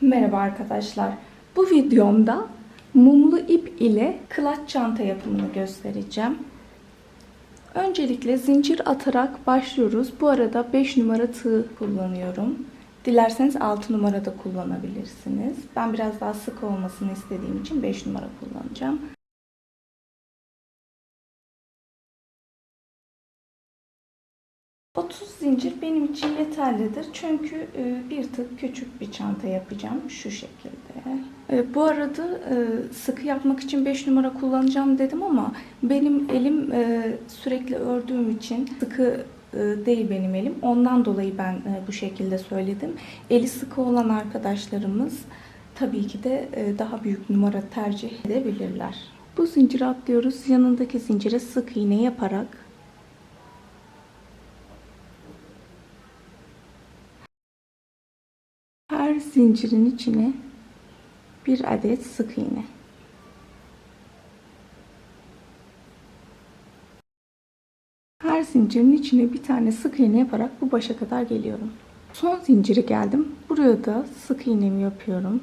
Merhaba arkadaşlar. Bu videomda mumlu ip ile kılaç çanta yapımını göstereceğim. Öncelikle zincir atarak başlıyoruz. Bu arada 5 numara tığ kullanıyorum. Dilerseniz 6 numara da kullanabilirsiniz. Ben biraz daha sık olmasını istediğim için 5 numara kullanacağım. ...30 zincir benim için yeterlidir. Çünkü e, bir tık küçük bir çanta yapacağım. Şu şekilde. E, Bu arada e, sıkı yapmak için 5 numara kullanacağım dedim ama... ...benim elim sürekli ördüğüm için sıkı değil benim elim. Ondan dolayı ben bu şekilde söyledim. Eli sıkı olan arkadaşlarımız... ...tabii ki de daha büyük numara tercih edebilirler. Bu zinciri atlıyoruz. Yanındaki zincire sık iğne yaparak Her zincirin içine bir adet sık iğne. Her zincirin içine bir tane sık iğne yaparak bu başa kadar geliyorum. Son zincire geldim. Buraya da sık iğnemi yapıyorum.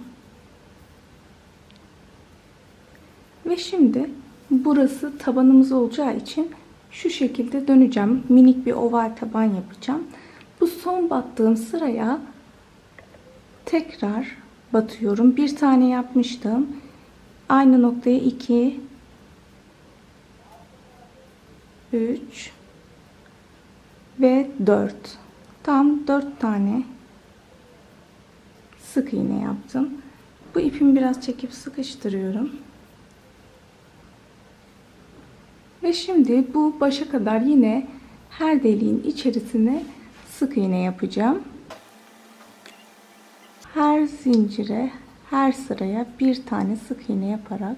Ve şimdi burası tabanımız olacağı için şu şekilde döneceğim. Minik bir oval taban yapacağım. Bu son battığım sıraya tekrar batıyorum. Bir tane yapmıştım. Aynı noktaya 2 3 ve 4. Tam 4 tane sık iğne yaptım. Bu ipimi biraz çekip sıkıştırıyorum. Ve şimdi bu başa kadar yine her deliğin içerisine sık iğne yapacağım. Her zincire, her sıraya bir tane sık iğne yaparak.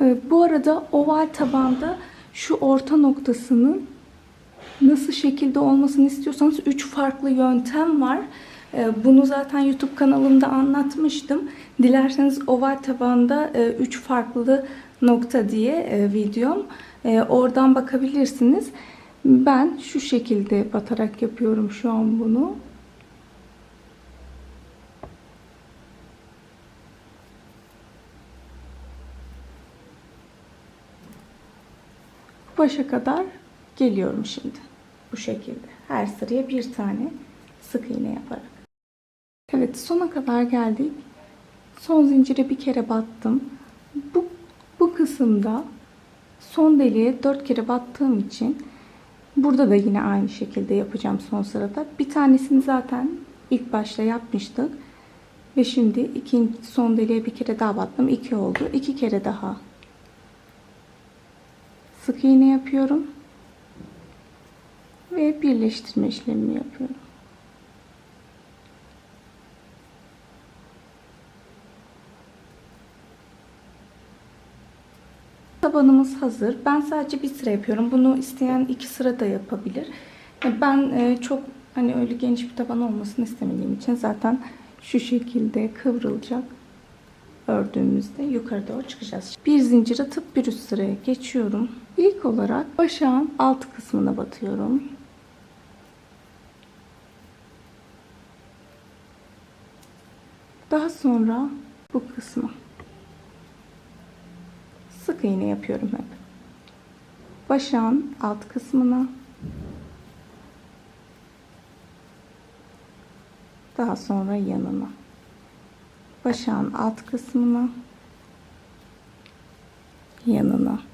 Ee, Bu arada oval tabanda şu orta noktasının nasıl şekilde olmasını istiyorsanız 3 farklı yöntem var. Ee, Bunu zaten YouTube kanalımda anlatmıştım. Dilerseniz oval tabanda 3 farklı nokta diye e, videom. E, Oradan bakabilirsiniz. Ben şu şekilde batarak yapıyorum şu an bunu. Başa kadar geliyorum şimdi. Bu şekilde. Her sıraya bir tane sık iğne yaparak. Evet sona kadar geldik. Son zincire bir kere battım. Bu, bu kısımda son deliğe dört kere battığım için burada da yine aynı şekilde yapacağım son sırada. Bir tanesini zaten ilk başta yapmıştık. Ve şimdi ikinci son deliğe bir kere daha battım. iki oldu. İki kere daha sık iğne yapıyorum ve birleştirme işlemini yapıyorum. Tabanımız hazır. Ben sadece bir sıra yapıyorum. Bunu isteyen iki sıra da yapabilir. Ben e, çok hani öyle geniş bir taban olmasını istemediğim için zaten şu şekilde kıvrılacak ördüğümüzde yukarı doğru çıkacağız. Bir zincir atıp bir üst sıraya geçiyorum. İlk olarak başağın alt kısmına batıyorum. Daha sonra bu kısmı sık iğne yapıyorum hep. Başağın alt kısmına daha sonra yanına başağın alt kısmına yanına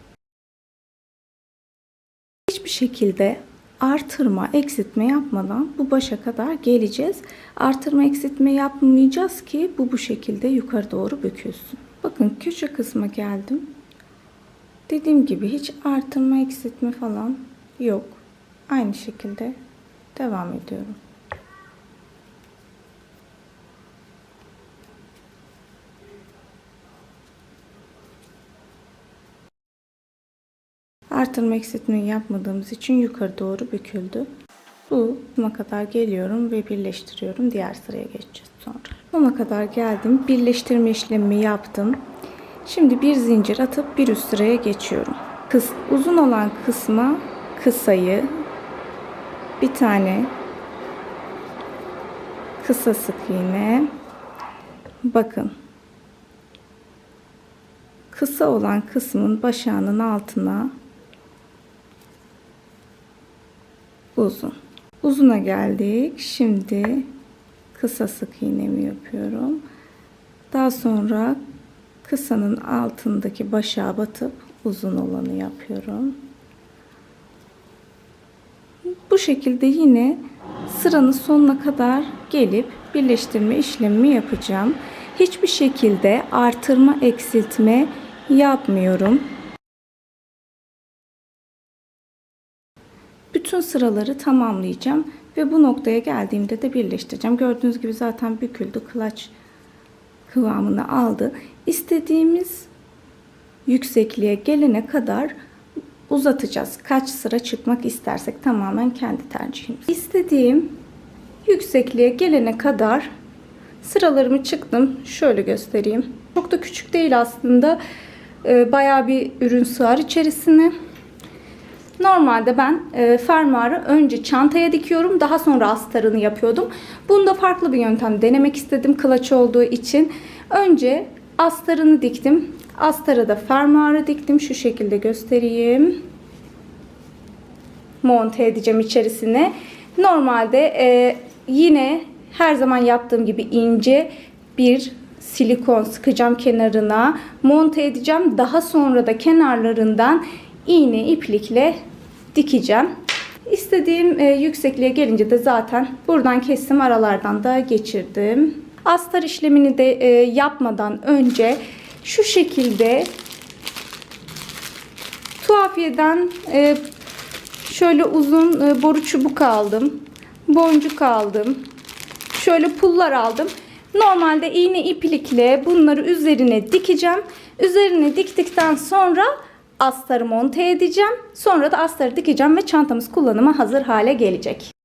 hiçbir şekilde artırma eksiltme yapmadan bu başa kadar geleceğiz. Artırma eksiltme yapmayacağız ki bu bu şekilde yukarı doğru bükülsün. Bakın köşe kısma geldim. Dediğim gibi hiç artırma eksiltme falan yok. Aynı şekilde devam ediyorum Artırma eksiltmeyi yapmadığımız için yukarı doğru büküldü. Bu sona kadar geliyorum ve birleştiriyorum. Diğer sıraya geçeceğiz sonra. Sona kadar geldim. Birleştirme işlemimi yaptım. Şimdi bir zincir atıp bir üst sıraya geçiyorum. Kıs, uzun olan kısma kısayı bir tane kısa sık iğne. Bakın. Kısa olan kısmın başağının altına uzun. Uzuna geldik. Şimdi kısa sık iğnemi yapıyorum. Daha sonra kısanın altındaki başağa batıp uzun olanı yapıyorum. Bu şekilde yine sıranın sonuna kadar gelip birleştirme işlemimi yapacağım. Hiçbir şekilde artırma eksiltme yapmıyorum. Bütün sıraları tamamlayacağım ve bu noktaya geldiğimde de birleştireceğim. Gördüğünüz gibi zaten büküldü. Kılaç kıvamını aldı. İstediğimiz yüksekliğe gelene kadar uzatacağız. Kaç sıra çıkmak istersek tamamen kendi tercihimiz. İstediğim yüksekliğe gelene kadar sıralarımı çıktım. Şöyle göstereyim. Çok da küçük değil aslında. Ee, bayağı bir ürün sığar içerisine. Normalde ben e, fermuarı önce çantaya dikiyorum. Daha sonra astarını yapıyordum. Bunda farklı bir yöntem denemek istedim. Kılaç olduğu için. Önce astarını diktim. Astara da fermuarı diktim. Şu şekilde göstereyim. Monte edeceğim içerisine. Normalde e, yine her zaman yaptığım gibi ince bir silikon sıkacağım kenarına. Monte edeceğim. Daha sonra da kenarlarından iğne iplikle dikeceğim. İstediğim e, yüksekliğe gelince de zaten buradan kestim aralardan da geçirdim. Astar işlemini de e, yapmadan önce şu şekilde tuhafiyeden e, şöyle uzun e, boru çubuk aldım. Boncuk aldım. Şöyle pullar aldım. Normalde iğne iplikle bunları üzerine dikeceğim. Üzerine diktikten sonra astarı monte edeceğim. Sonra da astarı dikeceğim ve çantamız kullanıma hazır hale gelecek.